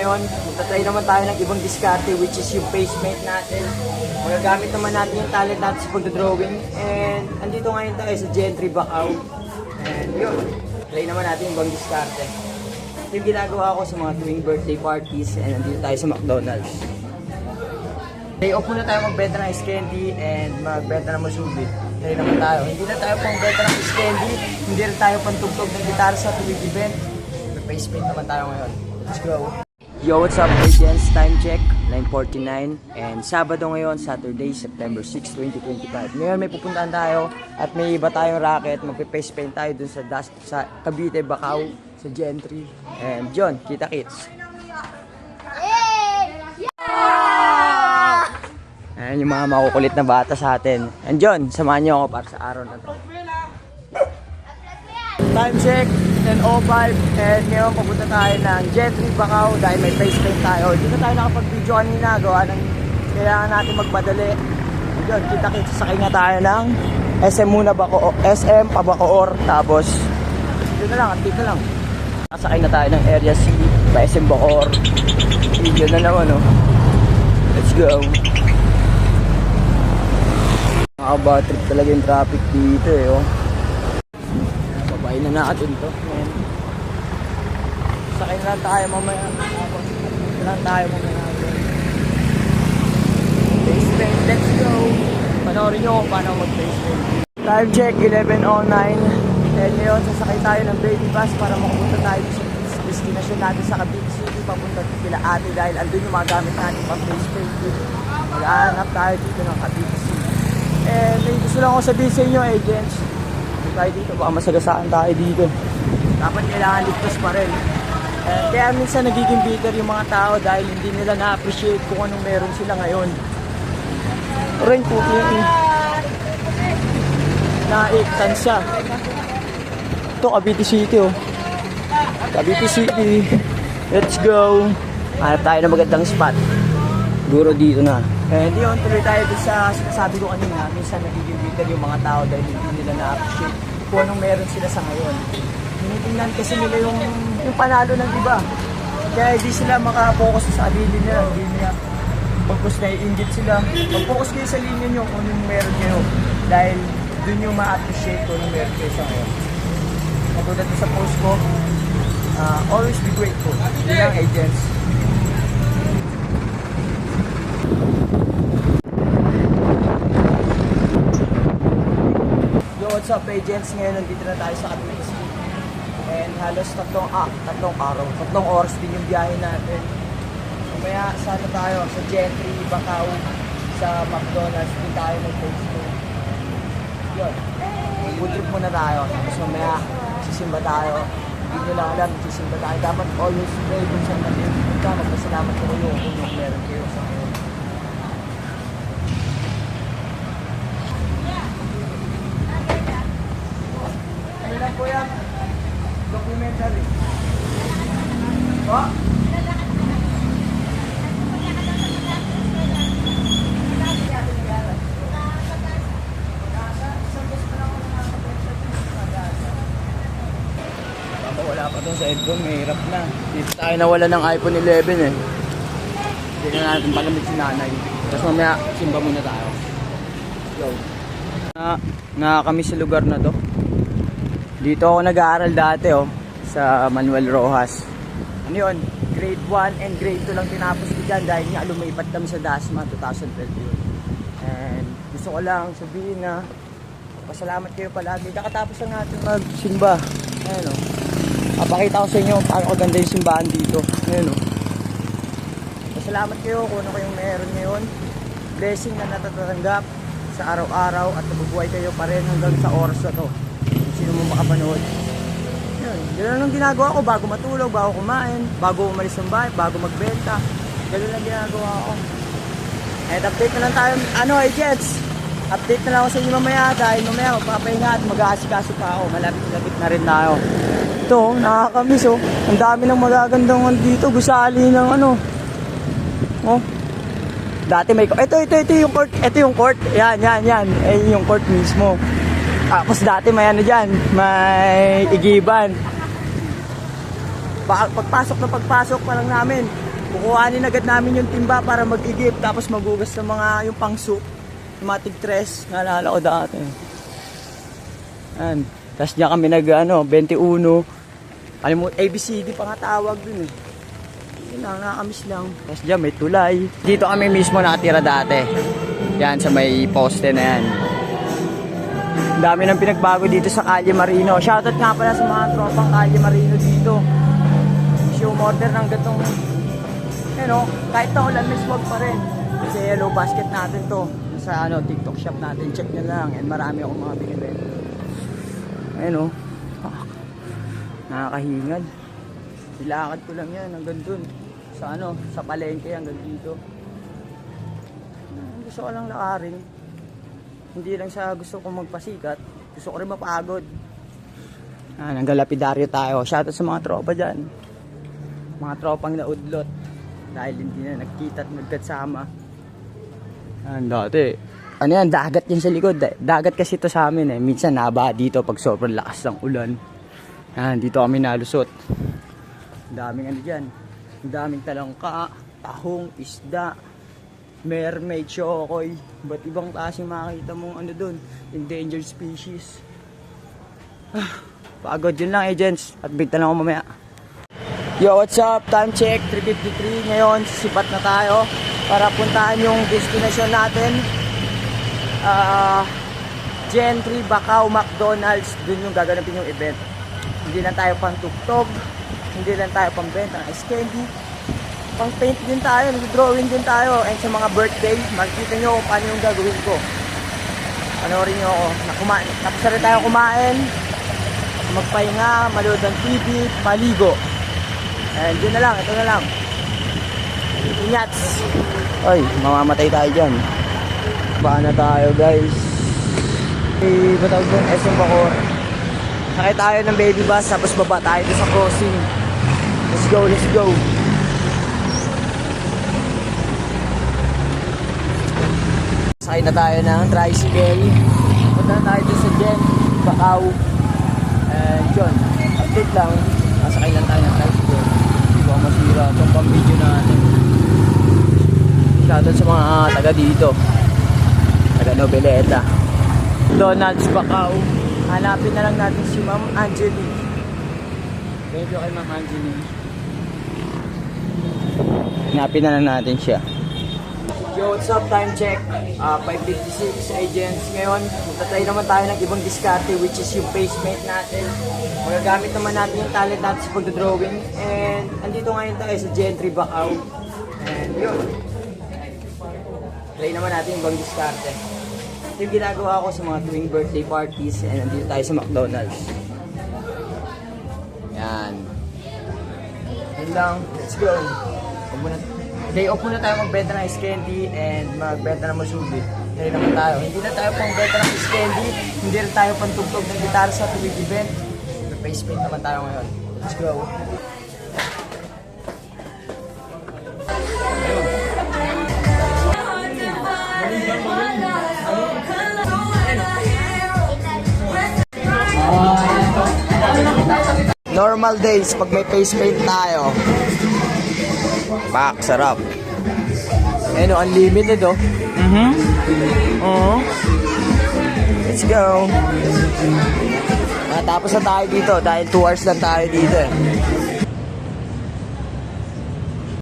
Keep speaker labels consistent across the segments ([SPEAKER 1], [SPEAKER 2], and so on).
[SPEAKER 1] ngayon. Magtatry naman tayo ng ibang diskarte which is yung paint natin. Magagamit naman natin yung talent natin sa pagdodrawing. And andito ngayon tayo sa Gentry Bacau. And yun, try naman natin yung ibang diskarte. Ito yung ginagawa ko sa mga tuwing birthday parties and andito tayo sa McDonald's. Day off muna tayo magbenta ng ice candy and magbenta ng masubit. Tayo naman tayo. Hindi na tayo pang ng ice candy, hindi rin tayo pantugtog ng gitara sa tuwing event. May paint naman tayo ngayon. Let's go! Yo, what's up, agents? Time check, 9.49. And Sabado ngayon, Saturday, September 6, 2025. Ngayon may pupuntahan tayo at may iba tayong racket. Magpe-face paint tayo dun sa, das, sa Cavite, Bacau, sa Gentry. And John, kita kits. Ayan yung mga makukulit na bata sa atin. And John, samahan niyo ako para sa araw na to. Time check, 10.05 and ngayon papunta tayo ng Gentry Bacau dahil may face paint tayo. Hindi na tayo nakapag-video kanina, gawa ng kailangan natin magmadali. And John, kita kita sakay nga tayo ng SM muna Baco, SM Pabacoor, tapos yun na lang, na lang. Nakasakay na tayo ng Area C, pa SM Bacoor. Video na naman, oh. Let's go. Nakaka-bad trip talaga yung traffic dito eh, oh. Babayin na natin to. Sakay na lang tayo mamaya. Sakay na lang tayo mamaya. Paint, let's go! Panoorin nyo kung paano mag-face paint. Time check, 11.09. And ngayon, sasakay tayo ng baby bus para makapunta tayo sa destination natin sa Cavite City papunta kila ate dahil andun yung mga gamit natin pang face paint. Maghahanap tayo dito ng Cavite City. And may gusto lang ako sabihin sa inyo, agents. Dito tayo dito, baka masagasaan tayo dito. Dapat kailangan ligtas pa rin. And kaya minsan nagiging bitter yung mga tao dahil hindi nila na-appreciate kung anong meron sila ngayon. Rin po yung naiktan siya. Ito, Cavite City oh. Cavite City. Let's go. Hanap tayo ng magandang spot. Siguro dito na. Eh, di yun, tuloy tayo dun sa sinasabi ko kanina. Minsan nagiging bitter yung mga tao dahil hindi nila na-appreciate kung anong meron sila sa ngayon. Tinitingnan kasi nila yung, yung panalo ng iba. Kaya di sila makapokus sa sarili nila. Hindi nila pagpus na iingit sila. Mag-focus kayo sa linya nyo kung anong meron kayo. Dahil dun yung ma-appreciate kung anong meron kayo sa ngayon. Katulad sa post ko, uh, always be grateful. Yun lang, agents. Yo, what's up agents? Ngayon nandito na tayo sa Cavite City. And halos tatlong, ah, tatlong araw, tatlong oras din yung biyahe natin. Mamaya sana tayo sa Gentry, Bacau, sa McDonald's, din tayo mag-Facebook. Yun. Food trip muna tayo. Tapos mamaya, sisimba tayo. Hindi nyo lang alam, sisimba tayo. Dapat always pray kung saan natin punta. Magpasalamat ko kayo kung meron kayo sa ngayon. Ano lang po yan? Documentary. Po? Baka wala pa to sa headphone, may hirap na. Dito tayo nawala ng iPhone 11 eh. Hindi na natin palamig si nanay. Tapos mamaya, simba muna tayo. Yo. Na, na kami sa lugar na to. Dito ako nag-aaral dati oh, sa Manuel Rojas. Ano yun? Grade 1 and grade 2 lang tinapos ko dyan dahil nga lumipat kami sa Dasma 2012 yun. And gusto ko lang sabihin na pasalamat kayo palagi. Kakatapos lang natin magsimba. Ayan o. Papakita ko sa inyo paano kaganda yung simbahan dito. Ayan o. Pasalamat kayo kung ano kayong meron ngayon. Blessing na natatanggap sa araw-araw at nabubuhay kayo pa rin hanggang sa oras na to. Kung sino mo makapanood. Yun. Ganun ang ginagawa ko bago matulog, bago kumain, bago umalis ng bahay, bago magbenta. Ganun ang ginagawa ko. And update na lang tayo. Ano ay Jets? Update na lang ako sa inyo mamaya dahil mamaya magpapahinga at mag-aasikaso pa ako. Malapit-lapit na rin tayo. Ito, oh, nakakamiss oh. Ang dami ng magagandang ano dito. Gusali ng ano. Oh. Dati may ito ito ito yung court, ito yung court. Yan, yan, yan. Eh yung court mismo. Tapos dati may ano diyan, may igiban. Ba- pagpasok na pagpasok pa lang namin, kukuhanin agad namin yung timba para mag-igip tapos magugas ng mga yung pang soup, yung mga tigtres, naalala ko dati. Yan. Tapos diyan kami nag ano, 21. Alam mo, ABCD pa nga tawag dun eh. Yun lang, nakakamiss lang. Tapos dyan may tulay. Dito kami mismo nakatira dati. Yan, sa may poste na yan. Ang dami ng pinagbago dito sa Calle Marino. Shoutout nga pala sa mga tropang Calle Marino dito. Kasi umorder ng gatong, you know, kahit na ulan, may swag pa rin. Kasi yellow basket natin to. Sa ano, TikTok shop natin. Check nyo lang. And marami akong mga binibenta. Ayun oh. Nakakahingad. Nilakad ko lang yan hanggang dun. Sa ano, sa palengke hanggang dito. Gusto ko lang lakarin. Hindi lang sa gusto kong magpasikat. Gusto ko rin mapagod. Ah, hanggang lapidaryo tayo. Shoutout sa mga tropa dyan. Mga tropang naudlot. Dahil hindi na nagkita at magkatsama. Yan, dati. Ano yan, dagat yan sa likod. Dagat kasi ito sa amin eh. Minsan naba dito pag sobrang lakas ng ulan. Yan, dito kami nalusot. Daming ano dyan. Daming talangka, tahong, isda, mermaid, chokoy. Ba't ibang klaseng makakita mong ano dun? Endangered species. Ah, pagod yun lang agents. At bigta lang ako mamaya. Yo, what's up? Time check, 3.53. Ngayon, sisipat na tayo para puntahan yung destination natin. Ah, Gentry, Bacau, McDonald's. Dun yung gaganapin yung event. Hindi lang tayo pang tugtog. Hindi lang tayo pang benta ng ice candy. Pang paint din tayo, nag-drawing din tayo. And sa mga birthday, makikita nyo kung paano yung gagawin ko. Panoorin nyo ako. Na kumain. Tapos na tayo kumain. Magpahinga, manood ng TV, maligo. And yun na lang, ito na lang. Inyats! Ay, mamamatay tayo dyan. Baan na tayo guys. Eh, ba tawag doon? SM Bacor. Sakay tayo ng baby bus, tapos baba tayo sa crossing. Let's go, let's go. Sakay na tayo ng tricycle. Punta na tayo sa Gen, Bacau. And yun, update lang. Nasakay lang tayo ng tricycle. Hindi ko masira itong pang-video natin. Shoutout sa mga taga dito. Taga Nobeleta. Donald's Bacau. Hanapin na lang natin si Ma'am Angelique. Thank you kay Ma'am Angelique. Hanapin na lang natin siya. Yo, what's up? Time check. Uh, 5.56 agents. Ngayon, magtatry naman tayo ng ibang diskarte which is yung face mate natin. Magagamit naman natin yung talent natin sa pagdodrawing. And andito ngayon tayo sa Gentry Bacau. And yun. Try naman natin yung ibang diskarte. Yung ginagawa ko sa mga tuwing birthday parties and nandito tayo sa McDonald's. Yan. Yun lang. Let's go. Muna, day off muna tayo magbenta ng ice and magbenta ng masubi. Try naman tayo. Hindi na tayo pang benta ng ice candy. Hindi rin tayo pang tugtog ng gitara sa tuwing event. Face paint naman tayo ngayon. Let's go. Normal days, pag may face paint tayo. Pak, sarap. Ano, unlimited oh. Mhm. Oo. Let's go. Natapos na tayo dito dahil 2 hours lang tayo dito eh.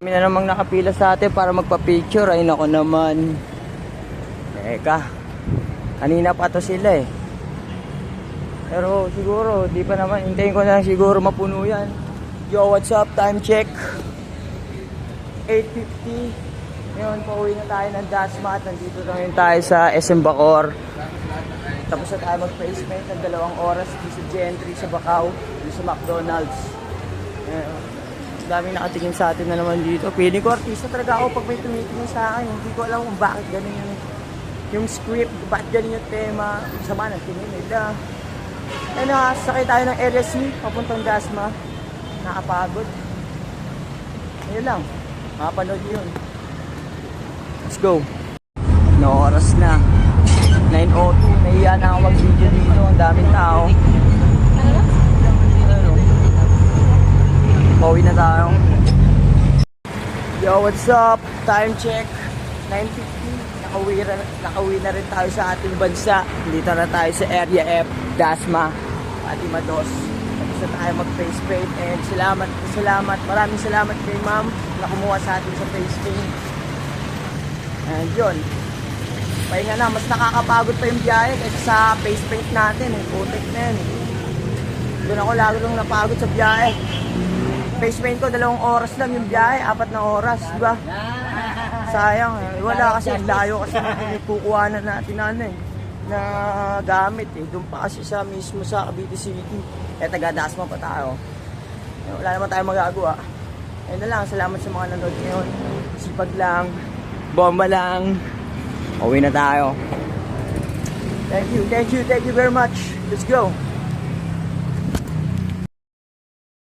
[SPEAKER 1] Kami na namang nakapila sa atin para magpa-picture. Ay nako naman. Teka. Kanina pa to sila eh. Pero siguro, di pa naman. Hintayin ko na siguro mapuno yan. Yo, what's up? Time check. 8.50. Ngayon, pauwi na tayo ng Dasmat. Nandito na ngayon tayo sa SM Bacor. Tapos na tayo mag-face paint ng dalawang oras dito sa Gentry, sa Bacau, dito sa McDonald's. Ang daming nakatingin sa atin na naman dito. Pili ko artista talaga ako pag may tumitingin sa akin. Hindi ko alam kung bakit ganun yung, yung script, bakit ganun yung tema. Sama ng tingin nila. Eh, nakasakay tayo ng LSC, papuntang Dasma. Nakapagod. Ayun lang. Makapanood yun. Let's go. No oras na. 9.02. Nahiya na ako mag-video dito. Ang daming tao. Pauwi na tayo. Yo, what's up? Time check. 9.50. Nakauwi, na, nakauwi na rin tayo sa ating bansa. Dito na tayo sa Area F, Dasma, Atimados. Tapos na tayo mag-face paint. And salamat, salamat, maraming salamat kay ma'am na kumuha sa atin sa face paint. And yun. Pahinga na, mas nakakapagod pa yung biyahe kaysa sa face paint natin. Eh. Putik na yun. Doon ako lalo nung napagod sa biyahe. Face paint ko, dalawang oras lang yung biyahe, apat na oras, di ba? Sayang, eh. wala kasi, layo kasi ng kukuhanan natin na ano eh, na gamit eh. Doon pa kasi sa mismo sa Cavite City. Eh, taga-Dasma pa tayo. Eh, wala naman tayong magagawa. Ayun na lang, salamat sa mga nanood ngayon. Sipag lang, bomba lang. Uwi na tayo. Thank you, thank you, thank you very much. Let's go.